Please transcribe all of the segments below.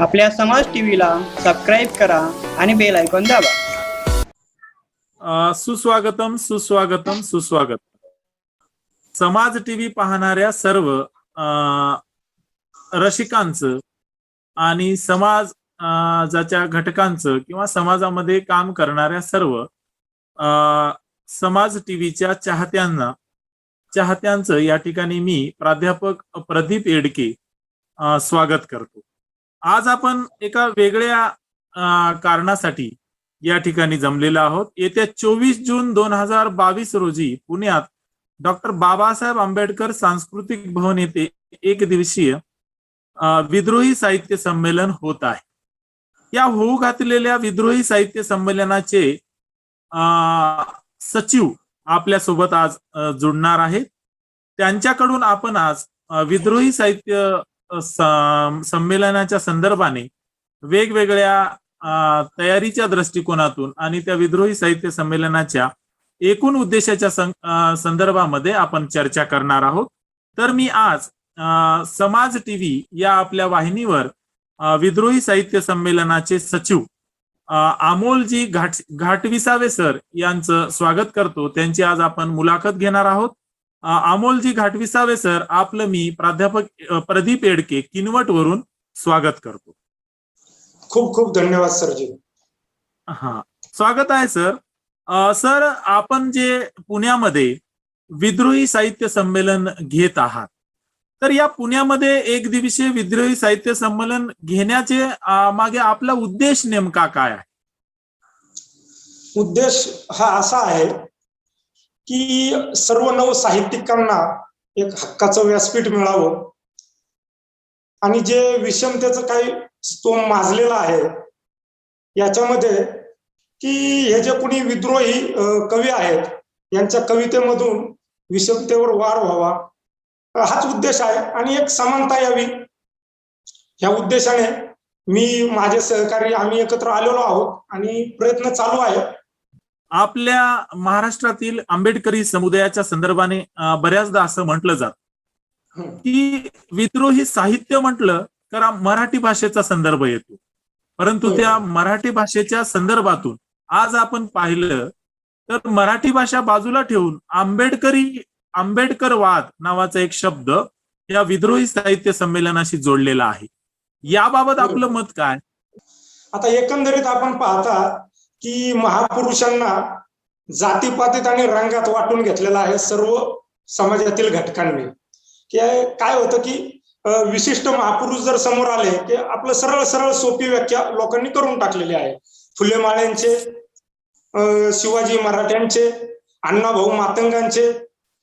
आपल्या समाज टीव्हीला सबस्क्राईब करा आणि बेल आयकॉन दाबा. सुस्वागतम सुस्वागतम सुस्वागत समाज टीव्ही पाहणाऱ्या सर्व अ, रसिकांचं आणि समाज जाच्या घटकांचं किंवा समाजामध्ये काम करणाऱ्या सर्व अ, समाज टीव्हीच्या चाहत्यांना चाहत्यांचं या ठिकाणी मी प्राध्यापक प्रदीप येडके स्वागत करतो. आज आपण एका वेगळ्या कारणासाठी या ठिकाणी जमलेलो आहोत. येत्या चोवीस जून दोन हजार बावीस रोजी पुण्यात डॉक्टर बाबासाहेब आंबेडकर सांस्कृतिक भवन येथे एक दिवसीय विद्रोही साहित्य संमेलन होत आहे. या होऊ घातलेल्या विद्रोही साहित्य संमेलनाचे सचिव आपल्यासोबत आज जुडणार आहेत. त्यांच्याकडून आपण आज विद्रोही साहित्य संमेलनाच्या संदर्भाने वेगवेगळ्या तयारीच्या दृष्टिकोनातून आणि त्या विद्रोही साहित्य संमेलनाच्या एकूण उद्देशाच्या सं- संदर्भामध्ये आपण चर्चा करणार आहोत. तर मी आज समाज टीव्ही या आपल्या वाहिनीवर विद्रोही साहित्य संमेलनाचे सचिव अ, अमोलजी घाट घाटविसावे सर यांचं स्वागत करतो. त्यांची आज आपण मुलाखत घेणार आहोत. अमोलजी घाटविसावे सर आपलं मी प्राध्यापक प्रदीप येडके किनवट वरून स्वागत करतो. खूप खूप धन्यवाद सरजी. हा स्वागत आहे सर. अ, सर आपण जे पुण्यामध्ये विद्रोही साहित्य संमेलन घेत आहात तर या पुण्यामध्ये एक दिवसीय विद्रोही साहित्य संमेलन घेण्याचे मागे आपला उद्देश नेमका काय आहे? उद्देश हा असा आहे की सर्व नव साहित्यिकांना एक हक्काचं व्यासपीठ मिळावं. आणि जे विषमतेचं काही स्तोम माजलेला आहे याच्यामध्ये की हे जे कोणी विद्रोही कवी आहेत यांच्या कवितेमधून विषमतेवर वार व्हावा हाच उद्देश आहे. आणि एक समानता यावी. ह्या उद्देशाने मी माझे सहकारी आम्ही एकत्र आलेलो आहोत आणि प्रयत्न चालू आहे. आपल्या महाराष्ट्रातील आंबेडकरी समुदायाच्या संदर्भाने बऱ्याचदा असं म्हटलं जात. हं. की विद्रोही साहित्य म्हटलं तर हा मराठी भाषेचा संदर्भ येतो. परंतु होय. त्या मराठी भाषेच्या संदर्भातून आज आपण पाहिलं तर मराठी भाषा बाजूला ठेवून आंबेडकरी आंबेडकरवाद नावाचा एक शब्द या विद्रोही साहित्य संमेलनाशी जोडलेला आहे. याबाबत आपलं मत काय? आता एकंदरीत आपण पाहता की महापुरुषांना जातीपातीत आणि रंगात वाटून घेतलेला आहे सर्व समाजातील घटकांनी. की काय होतं की विशिष्ट महापुरुष जर समोर आले की आपलं सरळ सरळ सोपी व्याख्या लोकांनी करून टाकलेली आहे. फुले माळ्यांचे शिवाजी मराठ्यांचे अण्णाभाऊ मातंगांचे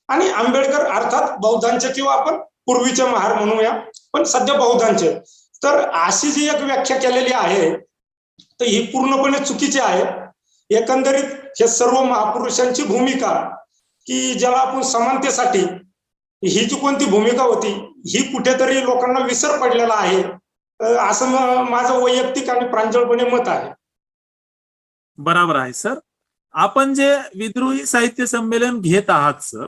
आणि आंबेडकर अर्थात बौद्धांचे किंवा आपण पूर्वीचे महार म्हणूया पण सध्या बौद्धांचे. तर अशी जी एक व्याख्या केलेली आहे तर ही पूर्णपणे चुकीची आहे. एकंदरीत हे सर्व महापुरुषांची भूमिका की ज्याला आपण समानतेसाठी ही जी कोणती भूमिका होती ही कुठेतरी लोकांना विसर पडलेला आहे. असं माझं वैयक्तिक आणि प्रांजळपणे मत आहे. बरोबर आहे सर. आपण जे विद्रोही साहित्य संमेलन घेत आहात सर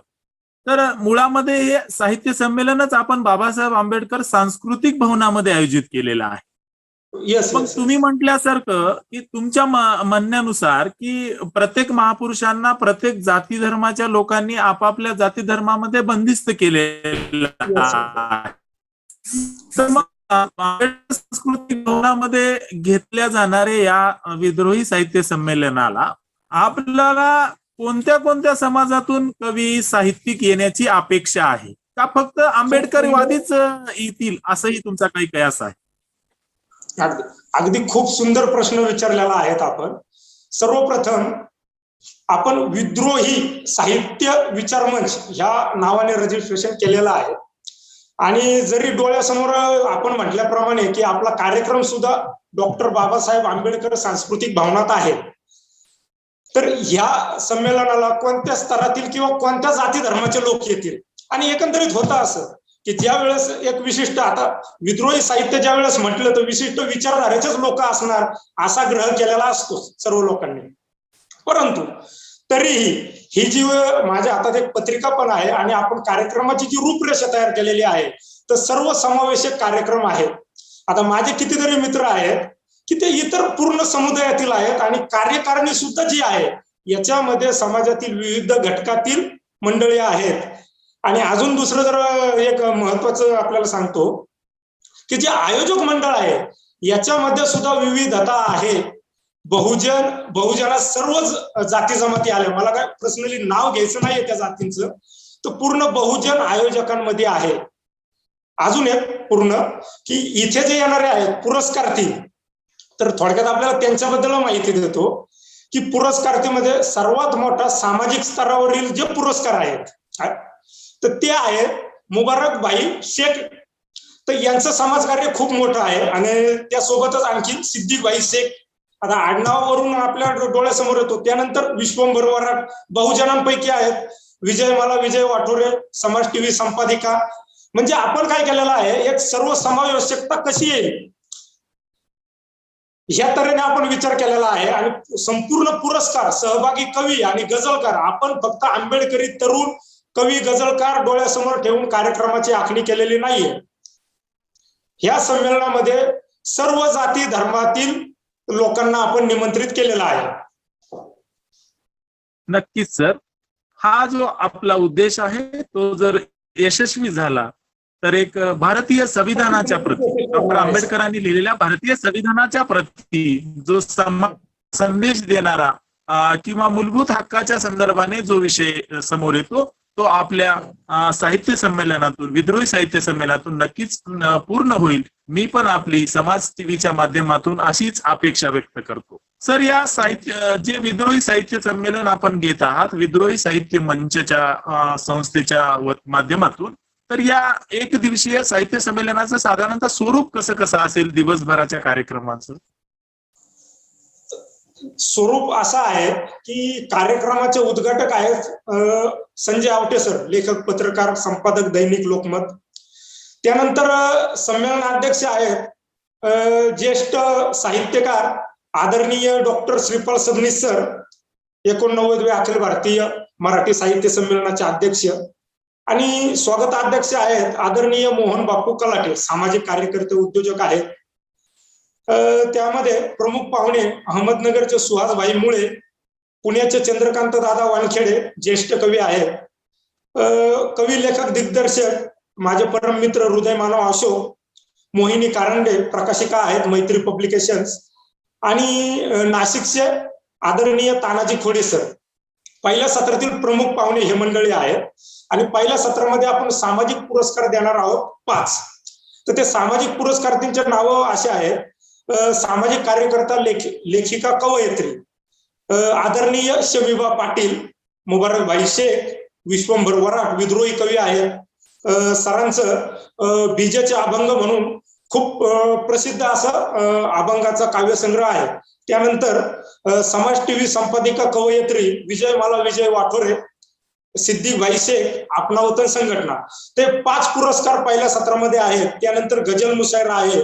तर मुळामध्ये हे साहित्य संमेलनच आपण बाबासाहेब आंबेडकर सांस्कृतिक भवनामध्ये आयोजित केलेलं आहे. येस मग तुम्ही म्हटल्यासारखं की तुमच्या म्हणण्यानुसार की प्रत्येक महापुरुषांना प्रत्येक जाती धर्माच्या लोकांनी आपापल्या जाती धर्मामध्ये बंदिस्त आहे. तर मग आंबेडकर सांस्कृतिक भवनामध्ये घेतल्या जाणाऱ्या या विद्रोही साहित्य संमेलनाला आपल्याला कोणत्या कोणत्या समाजातून कवी साहित्यिक येण्याची अपेक्षा आहे? का फक्त आंबेडकरवादीच येतील? असंही तुमचा काही कयास आहे? अगदी खूप सुंदर प्रश्न विचारलेला आहेत आपण. सर्वप्रथम आपण विद्रोही साहित्य विचारमंच ह्या नावाने रजिस्ट्रेशन केलेलं आहे. आणि जरी डोळ्यासमोर आपण म्हटल्याप्रमाणे की आपला कार्यक्रम सुद्धा डॉक्टर बाबासाहेब आंबेडकर सांस्कृतिक भावनात आहे. तर ह्या संमेलनाला कोणत्या स्तरातील किंवा कोणत्या जाती धर्माचे लोक येतील? आणि एकंदरीत होतं असं. की ज्या वेळेस एक विशिष्ट आता विद्रोही साहित्य ज्या वेळेस म्हटलं तर विशिष्ट विचारधारेचेच लोक असणार असा ग्रह केलेला असतो सर्व लोकांनी. परंतु तरीही ही जी माझ्या हातात एक पत्रिका पण आहे आणि आपण कार्यक्रमाची जी रूपरेषा तयार केलेली आहे तर सर्व समावेशक कार्यक्रम आहे आता माझे कितीतरी मित्र आहेत की ते इतर पूर्ण समुदायातील आहेत आणि कार्यकारिणी सुद्धा जी आहे याच्यामध्ये समाजातील विविध घटकातील मंडळी आहेत. आणि अजून दुसरं जर एक महत्वाचं आपल्याला सांगतो की जे आयोजक मंडळ आहे याच्यामध्ये सुद्धा विविधता आहे. बहुजन बहुजनात सर्वच जाती जमाती आल्या. मला काय पर्सनली नाव घ्यायचं नाहीये त्या जातींचं तर पूर्ण बहुजन आयोजकांमध्ये आहे. अजून एक पूर्ण की इथे जे येणारे आहेत पुरस्कार्थी तर थोडक्यात आपल्याला त्यांच्याबद्दल माहिती देतो की पुरस्कार्थीमध्ये सर्वात मोठा सामाजिक स्तरावरील जे पुरस्कार आहेत तर ते आहे मुबारकबाई शेख. तर यांचं समाजकार्य खूप मोठं आहे आणि त्यासोबतच आणखी सिद्दीकबाई शेख. आता आडनावावरून आपल्या डोळ्यासमोर येतो. त्यानंतर विश्वंभर वराड बहुजनांपैकी आहेत. विजयमाला विजय वाठोरे समाज टीव्ही संपादिका. म्हणजे आपण काय केलेलं आहे एक सर्व समावेशकता कशी येईल? ह्या तऱ्हेने आपण विचार केलेला आहे आणि संपूर्ण पुरस्कार सहभागी कवी आणि गझलकार आपण फक्त आंबेडकरी तरुण कवी गजलकार डोळ्यासमोर ठेवून कार्यक्रमाची आखणी केलेली नाहीये. ह्या संमेलनामध्ये सर्व जाती धर्मातील लोकांना आपण निमंत्रित केलेला आहे. नक्कीच सर. हा जो आपला उद्देश आहे तो जर यशस्वी झाला तर एक भारतीय संविधानाच्या प्रती डॉक्टर आंबेडकरांनी लिहिलेल्या भारतीय संविधानाच्या प्रती जो संदेश देणारा किंवा मूलभूत हक्काच्या संदर्भाने जो विषय समोर येतो तो आपल्या साहित्य संमेलनातून विद्रोही साहित्य संमेलनातून नक्कीच पूर्ण होईल. मी पण आपली समाज टीव्हीच्या माध्यमातून अशीच अपेक्षा व्यक्त करतो. सर या साहित्य जे विद्रोही साहित्य संमेलन आपण घेत आहात विद्रोही साहित्य मंचच्या संस्थेच्या माध्यमातून तर या एक दिवसीय साहित्य संमेलनाचं साधारणतः स्वरूप कसं कसं असेल दिवसभराच्या कार्यक्रमाचं? स्वरूप असं आहे की कार्यक्रमाचे उद्घाटक आहेत संजय आवटे सर लेखक पत्रकार संपादक दैनिक लोकमत. त्यानंतर संमेलनाध्यक्ष आहेत ज्येष्ठ साहित्यकार आदरणीय डॉक्टर श्रीपाल सबनीस सर एकोणनव्वदवे अखिल भारतीय मराठी साहित्य संमेलनाचे अध्यक्ष आणि स्वागताध्यक्ष आहेत आदरणीय मोहन बापू कलाटे सामाजिक कार्यकर्ते उद्योजक आहेत. त्यामध्ये प्रमुख पाहुणे अहमदनगरचे सुहासभाई मुळे पुण्याचे चंद्रकांत दादा वानखेडे ज्येष्ठ कवी आहेत. कवी लेखक दिग्दर्शक माझे परम मित्र हृदय मानव अशोक मोहिनी कारंडे प्रकाशिका आहेत मैत्री पब्लिकेशन्स. आणि नाशिकचे आदरणीय तानाजी खोडे सर. पहिल्या सत्रातील प्रमुख पाहुणे हे मंडळी आहेत. आणि पहिल्या सत्रामध्ये आपण सामाजिक पुरस्कार देणार आहोत पाच. तर ते सामाजिक पुरस्कारांचे नावं असे आहेत. सामाजिक कार्यकर्ता लेख लेखिका कवयित्री आदरणीय शबिबा पाटील मुबारक भाई शेख विश्वंभर वराट विद्रोही कवी आहेत. सरांचं बीजेचे अभंग म्हणून खूप प्रसिद्ध असं अभंगाचा काव्यसंग्रह आहे. त्यानंतर समाज टीव्ही संपादिका कवयित्री विजयमाला विजय वाठोरे सिद्धी भाई शेख आपणावतन संघटना. ते पाच पुरस्कार पहिल्या सत्रामध्ये आहेत. त्यानंतर गजल मुशायरा आहे.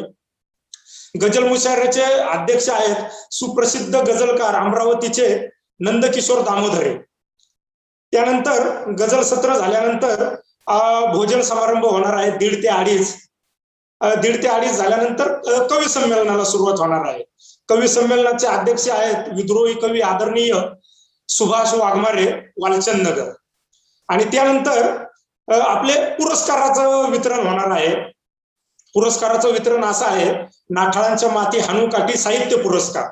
गजल मुशायराचे अध्यक्ष आहेत सुप्रसिद्ध गझलकार अमरावतीचे नंदकिशोर दामोदरे. त्यानंतर गझल सत्र झाल्यानंतर भोजन समारंभ होणार आहे दीड ते अडीच. दीड ते अडीच झाल्यानंतर कवी संमेलनाला सुरुवात होणार आहे. कवी संमेलनाचे अध्यक्ष आहेत विद्रोही कवी आदरणीय सुभाष वाघमारे वालचंद नगर. आणि त्यानंतर आपले पुरस्काराचं वितरण होणार आहे. पुरस्काराचं वितरण असं आहे. नाठाळांच्या माती हाणूकाठी साहित्य पुरस्कार.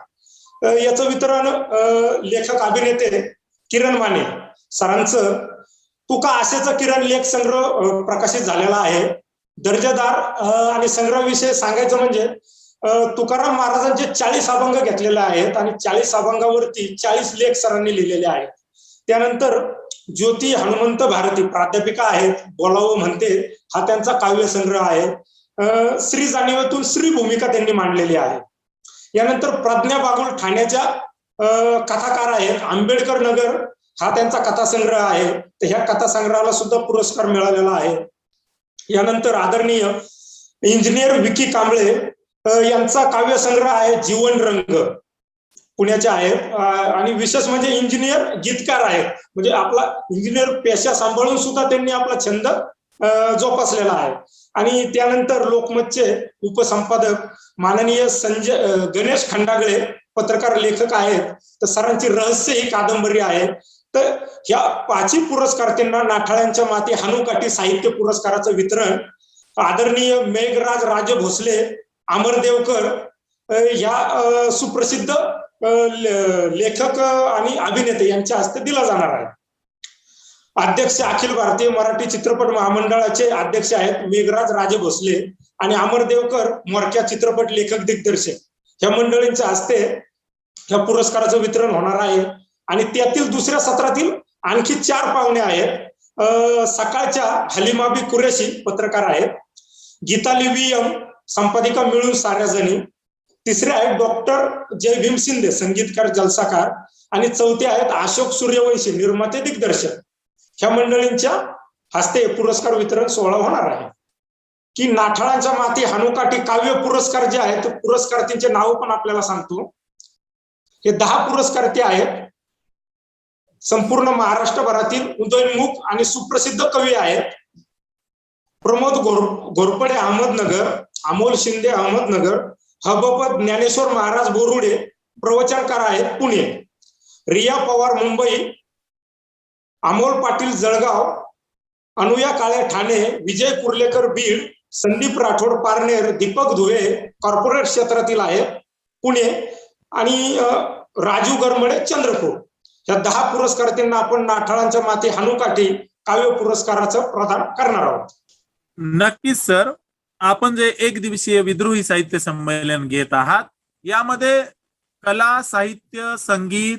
याचं वितरण लेखक अभिनेते किरण माने सरांचं. तुका आशेचा किरण लेख संग्रह प्रकाशित झालेला आहे. दर्जेदार आणि संग्रहाविषयी सांगायचं म्हणजे तुकाराम महाराजांचे चाळीस अभंग घेतलेले आहेत आणि चाळीस अभंगावरती चाळीस लेख सरांनी लिहिलेले आहेत. त्यानंतर ज्योती हनुमंत भारती प्राध्यापिका आहेत. बोलावं म्हणते. हा त्यांचा काव्य संग्रह आहे. श्री जाणीवेतून श्री भूमिका त्यांनी मांडलेली आहे. यानंतर प्रज्ञा बागुल ठाण्याच्या कथाकार आहेत. आंबेडकर नगर हा त्यांचा कथासंग्रह आहे. तर ह्या कथासंग्रहाला सुद्धा पुरस्कार मिळालेला आहे. यानंतर आदरणीय इंजिनियर विकी कांबळे यांचा काव्यसंग्रह आहे जीवन रंग. पुण्याचे आहेत. आणि विशेष म्हणजे इंजिनियर गीतकार आहेत. म्हणजे आपला इंजिनियर पेशा सांभाळून सुद्धा त्यांनी आपला छंद जोपासलेला आहे. आणि त्यानंतर लोकमतचे उपसंपादक माननीय संजय गणेश खंडागळे पत्रकार लेखक आहेत. तर सरांची रहस्य ही कादंबरी आहे. तर ह्या पाचही पुरस्कारार्थींना नाठाळ्यांच्या माती हानुकाठी साहित्य पुरस्काराचं वितरण आदरणीय मेघराज राजे भोसले अमरदेवकर अ, ह्या सुप्रसिद्ध लेखक आणि अभिनेते यांच्या हस्ते दिला जाणार आहे. अध्यक्ष अखिल भारतीय मराठी चित्रपट महामंडळाचे अध्यक्ष आहेत मेघराज राजे भोसले आणि अमर देवकर मोरक्या चित्रपट लेखक दिग्दर्शक. ह्या मंडळींच्या हस्ते ह्या पुरस्काराचं वितरण होणार आहे. आणि त्यातील दुसऱ्या सत्रातील आणखी चार पाहुणे आहेत. सकाळच्या हलिमाबी कुरेशी पत्रकार आहेत. गीताली व्ही एम संपादिका मिळून साऱ्या जणी तिसरे आहेत डॉक्टर जय भीम शिंदे संगीतकार जलसाकार. आणि चौथे आहेत अशोक सूर्यवंशी निर्माते दिग्दर्शक. ह्या मंडळींच्या हस्ते पुरस्कार वितरण सोहळा होणार आहे. की नाठाळांच्या माती हानुकाठी काव्य पुरस्कार जे आहेत ते नाव पण आपल्याला सांगतो. हे दहा पुरस्कार्थी आहेत. संपूर्ण महाराष्ट्रभरातील उदयमुख आणि सुप्रसिद्ध कवी आहेत. प्रमोद घोर घोरपडे अहमदनगर अमोल शिंदे अहमदनगर हबपत ज्ञानेश्वर महाराज बोरुडे प्रवचनकार आहेत पुणे. रिया पवार मुंबई अमोल पाटील जळगाव अनुया काळे ठाणे विजय कुर्लेकर बीड संदीप राठोड पारनेर दीपक धुळे कॉर्पोरेट क्षेत्रातील आहेत पुणे आणि राजू गरमडे चंद्रपूर. या दहा पुरस्कारार्थींना आपण नाठाळांच्या माती हनुकाठी काव्य पुरस्काराचं प्रदान करणार आहोत. नक्कीच सर. आपण जे एक दिवसीय विद्रोही साहित्य संमेलन घेत आहात यामध्ये कला साहित्य संगीत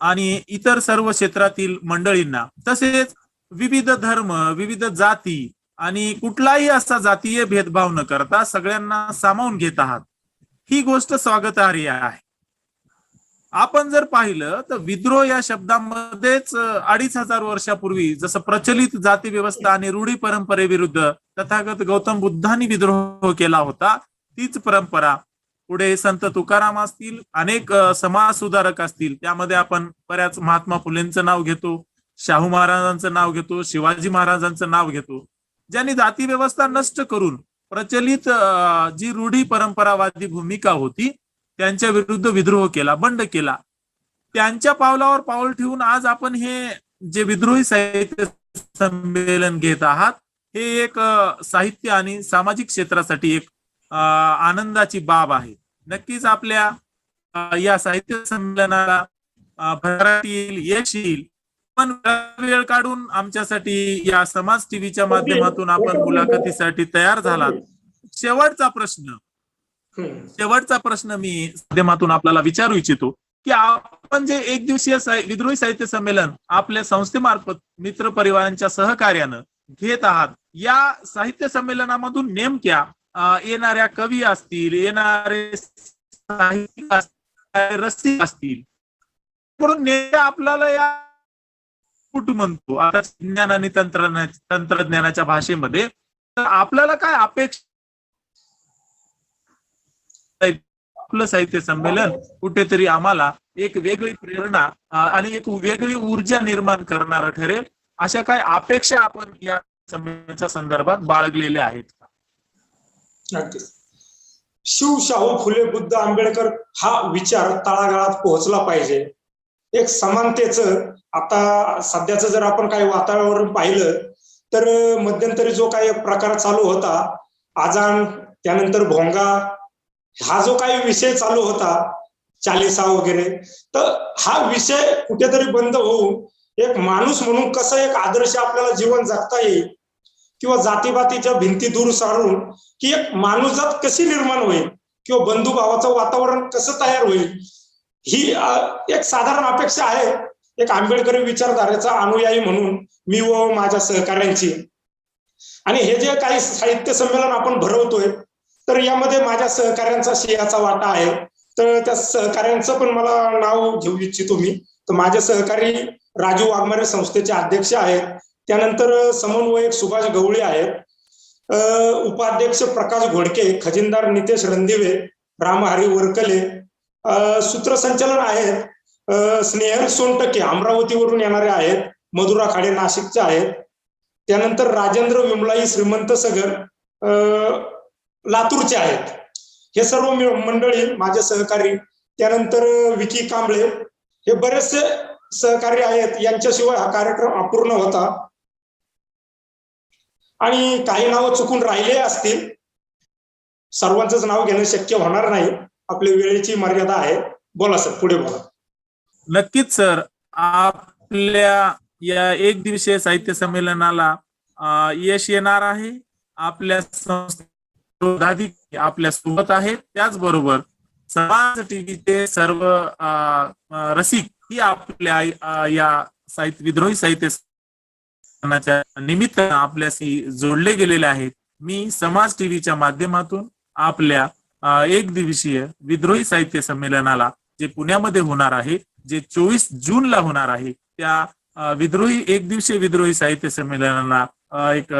आणि इतर सर्व क्षेत्रातील मंडळींना तसेच विविध धर्म विविध जाती आणि कुठलाही असा जातीय भेदभाव न करता सगळ्यांना सामावून घेत आहात. ही गोष्ट स्वागतार्ह आहे. आपण जर पाहिलं तर विद्रोह या शब्दामध्येच अडीच हजार वर्षापूर्वी जसं प्रचलित जाती व्यवस्था आणि रूढी परंपरेविरुद्ध तथागत गौतम बुद्धांनी विद्रोह केला होता तीच परंपरा पुढे संत तुकाराम असतील अनेक समाज सुधारक असतील त्यामध्ये आपण बऱ्याच महात्मा फुलेंचं नाव घेतो शाहू महाराजांचं नाव घेतो शिवाजी महाराजांचं नाव घेतो ज्यांनी जाती व्यवस्था नष्ट करून प्रचलित जी रूढी परंपरावादी भूमिका होती त्यांच्या विरुद्ध विद्रोह केला बंड केला. त्यांच्या पावलावर पाऊल ठेवून आज आपण हे जे विद्रोही साहित्य संमेलन घेत आहात हे एक साहित्य आणि सामाजिक क्षेत्रासाठी एक आनंदाची बाब आहे. नक्कीच आपल्या या साहित्य संमेलनाला अ, भरात येईल यश येईल पण वेळ काढून आमच्यासाठी या समाज टीव्हीच्या माध्यमातून आपण मुलाखतीसाठी तयार झालात. शेवटचा प्रश्न. शेवटचा प्रश्न मी माध्यमातून आपल्याला विचारू इच्छितो की आपण जे एक दिवसीय विद्रोही साहित्य संमेलन आपल्या संस्थेमार्फत मित्र परिवारांच्या सहकार्यानं घेत आहात या साहित्य संमेलनामधून नेमक्या येणाऱ्या कवी असतील येणारे साहित्यिक असतील रसिक असतील. म्हणून नेमक्या आपल्याला या कुठ म्हणतो? आता विज्ञान आणि तंत्रज्ञा तंत्रज्ञानाच्या भाषेमध्ये तर आपल्याला काय अपेक्षा? आपलं साहित्य संमेलन कुठेतरी आम्हाला एक वेगळी प्रेरणा आणि एक वेगळी ऊर्जा निर्माण करणारं ठरेल. अशा काय अपेक्षा आपण या संमेलनाच्या संदर्भात बाळगलेल्या आहेत. नक्कीच. शिव शाहू फुले बुद्ध आंबेडकर हा विचार तळागाळात पोहोचला पाहिजे. एक समानतेचं आता सध्याचं जर आपण काही वातावरण पाहिलं तर मध्यंतरी जो काही प्रकार चालू होता आजान त्यानंतर भोंगा हा जो काही विषय चालू होता चालिसा वगैरे तर हा विषय कुठेतरी बंद होऊन एक माणूस म्हणून कसं एक आदर्श आपल्याला जीवन जगता येईल? किंवा जातीपातीच्या भिंती दूर सारून की एक माणूसजात कशी निर्माण होईल? किंवा बंधुभावाचं वातावरण कसं तयार होईल? ही एक साधारण अपेक्षा आहे. एक आंबेडकरी विचारधारेचा अनुयायी म्हणून मी व माझ्या सहकाऱ्यांची. आणि हे जे काही साहित्य संमेलन आपण भरवतोय तर यामध्ये माझ्या सहकाऱ्यांचा श्रेयाचा वाटा आहे. तर त्या सहकाऱ्यांचं पण मला नाव घेऊ इच्छितो मी. तर माझे सहकारी राजू वाघमारे संस्थेचे अध्यक्ष आहेत. त्यानंतर समन्वयक सुभाष गवळे आहेत. उपाध्यक्ष प्रकाश घोडके खजिनदार नितेश रणदिवे रामहरी वरकले सूत्रसंचालन आहेत. अ, स्नेहल सोनटके अमरावतीवरून येणारे आहेत. मधुरा खाडे नाशिकचे आहेत. त्यानंतर राजेंद्र विमलाई श्रीमंत सगर लातूरचे आहेत. हे सर्व मंडळी माझे सहकारी. त्यानंतर विकी कांबळे. हे बरेचसे सहकारी आहेत. यांच्याशिवाय हा कार्यक्रम अपूर्ण होता. आणि काही नावं चुकून राहिले असतील सर्वांचंच नाव घेणं शक्य होणार नाही. आपली वेळेची मर्यादा आहे. बोला सर पुढे बोला. नक्कीच सर. आपल्या या एक दिवसीय साहित्य संमेलनाला यश येणार आहे. आपल्या संस्था आपल्यासोबत आहेत. त्याचबरोबर समाज टीव्हीचे सर्व रसिक ही आपल्या या साहित्य विद्रोही साहित्य निमित्त आपल्याशी जोडले गेलेले आहेत. मी समाज टीव्हीच्या माध्यमातून आपल्या एक दिवसीय विद्रोही साहित्य संमेलनाला जे पुण्यामध्ये होणार आहे जे चोवीस जूनला होणार आहे त्या विद्रोही एक दिवसीय विद्रोही साहित्य संमेलनाला एक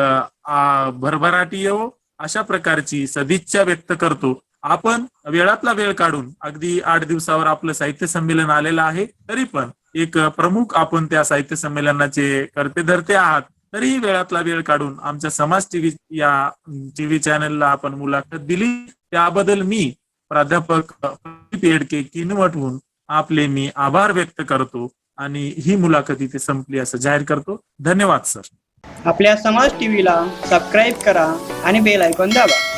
भरभराटी येवो अशा प्रकारची सदिच्छा व्यक्त करतो. आपण वेळातला वेळ काढून अगदी आठ दिवसावर आपलं साहित्य संमेलन आलेलं आहे तरी पण एक प्रमुख आपण त्या साहित्य संमेलनाचे करते धरते आहात तरीही वेळातला वेळ काढून आमच्या समाज टीव्ही या टीव्ही चॅनलला आपण मुलाखत दिली. त्याबद्दल मी प्राध्यापक प्रदीप येडके किनवटहून आपले मी आभार व्यक्त करतो आणि ही मुलाखत इथे संपली असं जाहीर करतो. धन्यवाद सर. आपल्या समाज टीव्हीला सबस्क्राईब करा आणि बेल ऐकून दाबा.